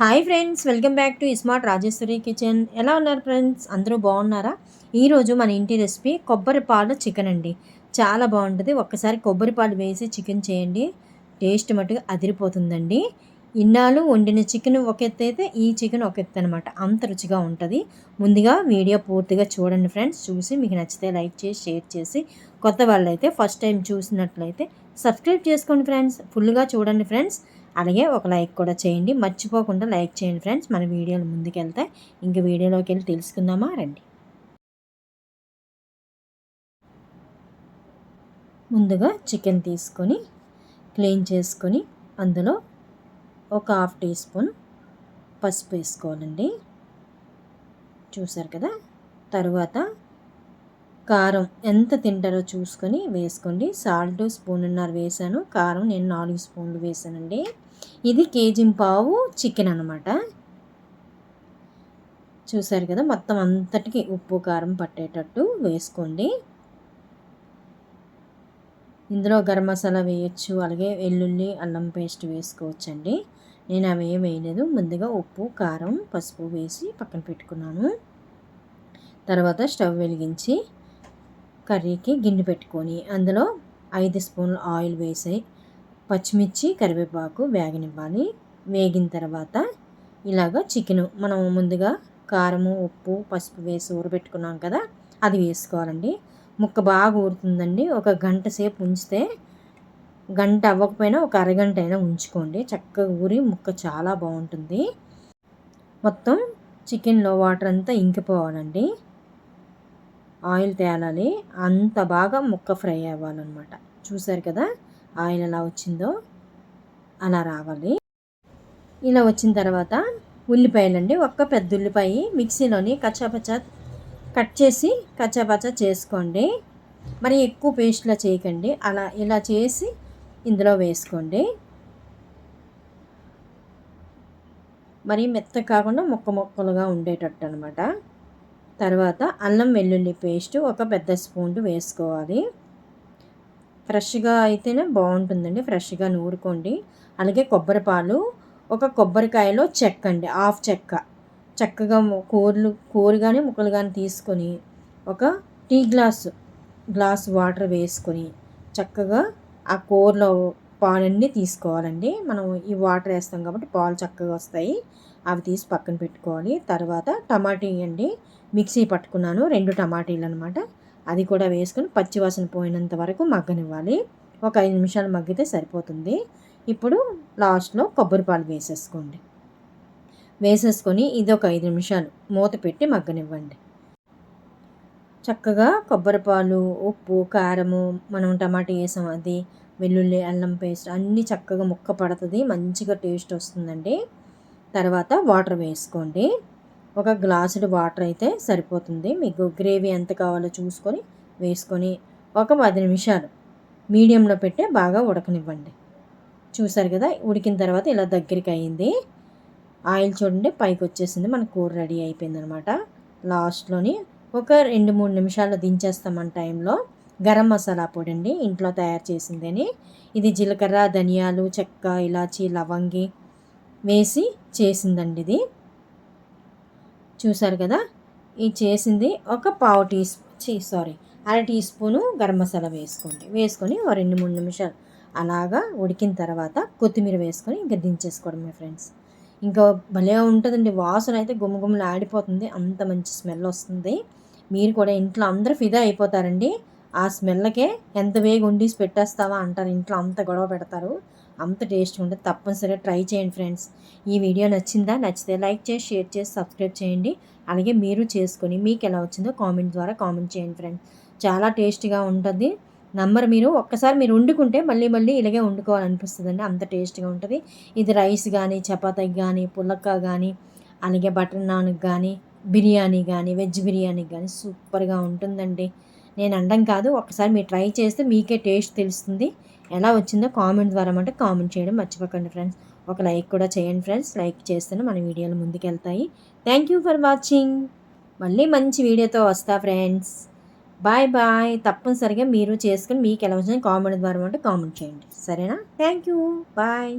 Hi friends welcome back to smart Rajeshwari kitchen. ఎలా ఉన్నారు friends? అందరూ బాగున్నారా? ఈరోజు మన ఇంటి రెసిపీ కొబ్బరి పాలు చికెన్ అండి. చాలా బాగుంటుంది. ఒక్కసారి కొబ్బరి పాలు వేసి చికెన్ చేయండి. టేస్ట్ మట్టుగా అదిరిపోతుందండి. ఇన్నాళ్ళు వండిన చికెన్ ఒక ఎత్తు అయితే ఈ చికెన్ ఒక ఎత్తు అనమాట అంత రుచిగా ఉంటుంది. ముందుగా వీడియో పూర్తిగా చూడండి ఫ్రెండ్స్. చూసి మీకు నచ్చితే లైక్ చేసి షేర్ చేసి కొత్త వాళ్ళైతే అయితే ఫస్ట్ టైం చూసినట్లయితే సబ్స్క్రైబ్ చేసుకోండి ఫ్రెండ్స్. ఫుల్గా చూడండి ఫ్రెండ్స్. అలాగే ఒక లైక్ కూడా చేయండి. మర్చిపోకుండా లైక్ చేయండి ఫ్రెండ్స్. మన వీడియోలు ముందుకెళ్తే ఇంక వీడియోలోకి వెళ్ళి తెలుసుకుందామా? రండి. ముందుగా చికెన్ తీసుకొని క్లీన్ చేసుకొని అందులో ఒక హాఫ్ టీ స్పూన్ పసుపు వేసుకోవాలండి. చూసారు కదా? తరువాత కారం ఎంత తింటారో చూసుకొని వేసుకోండి. సాల్ట్ స్పూన్న్నర వేసాను. కారం నేను నాలుగు స్పూన్లు వేసానండి. ఇది కేజీ పావు చికెన్ అనమాట చూసారు కదా మొత్తం అంతటికి ఉప్పు కారం పట్టేటట్టు వేసుకోండి. ఇందులో గరం మసాలా వేయచ్చు అలాగే వెల్లుల్లి అల్లం పేస్ట్ వేసుకోవచ్చండి. నేను అవి ఏం వేయలేదు. ముందుగా ఉప్పు కారం పసుపు వేసి పక్కన పెట్టుకున్నాను. తర్వాత స్టవ్ వెలిగించి కర్రీకి గిన్నె పెట్టుకొని అందులో ఐదు స్పూన్లు ఆయిల్ వేసి పచ్చిమిర్చి కరివేపాకు వేగనివ్వాలి. వేగిన తర్వాత ఇలాగ చికెను మనం ముందుగా కారము ఉప్పు పసుపు వేసి ఊరబెట్టుకున్నాం కదా అది వేసుకోవాలండి. ముక్క బాగా ఊరుతుందండి. ఒక గంట సేపు ఉంచితే గంట అవ్వకపోయినా ఒక అరగంట అయినా ఉంచుకోండి. చక్కగా ఊరి ముక్క చాలా బాగుంటుంది. మొత్తం చికెన్లో వాటర్ అంతా ఇంకిపోవాలండి. ఆయిల్ తేలాలి అంత బాగా ముక్క ఫ్రై అవ్వాలన్నమాట. చూసారు కదా? ఆయిల్ ఎలా వచ్చిందో అలా రావాలి. ఇలా వచ్చిన తర్వాత ఉల్లిపాయలండి ఒక్క పెద్ద ఉల్లిపాయ మిక్సీలోని కచ్చాపచ్చా కట్ చేసి కచ్చాపచ్చా చేసుకోండి. మరి ఎక్కువ పేస్ట్లా చేయకండి. అలా ఇలా చేసి ఇందులో వేసుకోండి. మరి మెత్త కాకుండా ముక్క ముక్కలుగా ఉండేటట్టు అనమాట తర్వాత అల్లం వెల్లుల్లి పేస్ట్ ఒక పెద్ద స్పూన్ వేసుకోవాలి. ఫ్రెష్గా అయితేనే బాగుంటుందండి. ఫ్రెష్గా నూరుకోండి. అలాగే కొబ్బరి పాలు ఒక కొబ్బరికాయలో చెక్క అండి హాఫ్ చెక్క. చక్కగా కూరలు కూర కానీ ముక్కలు కానీ తీసుకొని ఒక టీ గ్లాస్ గ్లాస్ వాటర్ వేసుకొని చక్కగా ఆ కూరలో పాలన్నీ తీసుకోవాలండి. మనం ఈ వాటర్ వేస్తాం కాబట్టి పాలు చక్కగా వస్తాయి. అవి తీసి పక్కన పెట్టుకోవాలి తర్వాత టమాటీ అండి మిక్సీ పట్టుకున్నాను రెండు టమాటీలు అనమాట అది కూడా వేసుకొని పచ్చివాసన పోయినంత వరకు మగ్గనివ్వాలి. ఒక ఐదు నిమిషాలు మగ్గితే సరిపోతుంది. ఇప్పుడు లాస్ట్లో కొబ్బరి పాలు వేసేసుకోండి. వేసేసుకొని ఇది ఒక ఐదు నిమిషాలు మూత పెట్టి మగ్గనివ్వండి. చక్కగా కొబ్బరి పాలు ఉప్పు కారము మనం టమాటా వేసాం అది వెల్లుల్లి అల్లం పేస్ట్ అన్నీ చక్కగా ముక్క పడుతుంది మంచిగా టేస్ట్ వస్తుందండి. తర్వాత వాటర్ వేసుకోండి. ఒక గ్లాసుడు వాటర్ అయితే సరిపోతుంది. మీకు గ్రేవీ ఎంత కావాలో చూసుకొని వేసుకొని ఒక పది నిమిషాలు మీడియంలో పెట్టే బాగా ఉడకనివ్వండి. చూసారు కదా ఉడికిన తర్వాత ఇలా దగ్గరికి అయింది. ఆయిల్ చూడండి పైకి వచ్చేసింది. మన కూర రెడీ అయిపోయింది అనమాట లాస్ట్లోని ఒక రెండు మూడు నిమిషాలు దించేస్తాం టైంలో గరం మసాలా పొడి అండి ఇంట్లో తయారు చేసిందని. ఇది జీలకర్ర ధనియాలు చెక్క ఇలాచి లవంగి వేసి చేసిందండి ఇది. చూసారు కదా? ఈ చేసింది ఒక పావు టీ స్పూ సారీ అర టీ స్పూను గరం మసాలా వేసుకోండి. వేసుకొని ఒక రెండు మూడు నిమిషాలు అలాగా ఉడికిన తర్వాత కొత్తిమీర వేసుకొని ఇంకా దించేసుకోవడం మీ ఫ్రెండ్స్. ఇంకా భలే ఉంటుందండి. వాసన అయితే గుమ్మగుమ్మలు ఆడిపోతుంది. అంత మంచి స్మెల్ వస్తుంది. మీరు కూడా ఇంట్లో అందరూ ఫిదా అయిపోతారండి. ఆ స్మెల్కే ఎంత వేగి వండిసి పెట్టేస్తావా అంటారు. ఇంట్లో అంత గొడవ పెడతారు. అంత టేస్ట్ ఉంటుంది తప్పనిసరిగా ట్రై చేయండి ఫ్రెండ్స్. ఈ వీడియో నచ్చిందా? నచ్చితే లైక్ చేసి షేర్ చేసి సబ్స్క్రైబ్ చేయండి. అలాగే మీరు చేసుకొని మీకు ఎలా వచ్చిందో కామెంట్ ద్వారా కామెంట్ చేయండి ఫ్రెండ్స్. చాలా టేస్ట్గా ఉంటుంది. నంబర్ మీరు ఒక్కసారి మీరు వండుకుంటే మళ్ళీ మళ్ళీ ఇలాగే వండుకోవాలనిపిస్తుంది అండి అంత టేస్ట్గా ఉంటుంది. ఇది రైస్ కానీ చపాతీకి కానీ పుల్లక్క కానీ అలాగే బటర్ నాన్కి కానీ బిర్యానీ కానీ వెజ్ బిర్యానీకి కానీ సూపర్గా ఉంటుందండి. నేను అనడం కాదు. ఒకసారి మీరు ట్రై చేస్తే మీకే టేస్ట్ తెలుస్తుంది. ఎలా వచ్చిందో కామెంట్ ద్వారా అంటే కామెంట్ చేయడం మర్చిపోకండి ఫ్రెండ్స్. ఒక లైక్ కూడా చేయండి ఫ్రెండ్స్. లైక్ చేస్తేనే మన వీడియోలు ముందుకెళ్తాయి. థ్యాంక్ యూ ఫర్ వాచింగ్ మళ్ళీ మంచి వీడియోతో వస్తా ఫ్రెండ్స్. బాయ్ బాయ్ తప్పనిసరిగా మీరు చేసుకుని మీకు ఎలా వచ్చిందో కామెంట్ ద్వారా అంటే కామెంట్ చేయండి. సరేనా? Thank you bye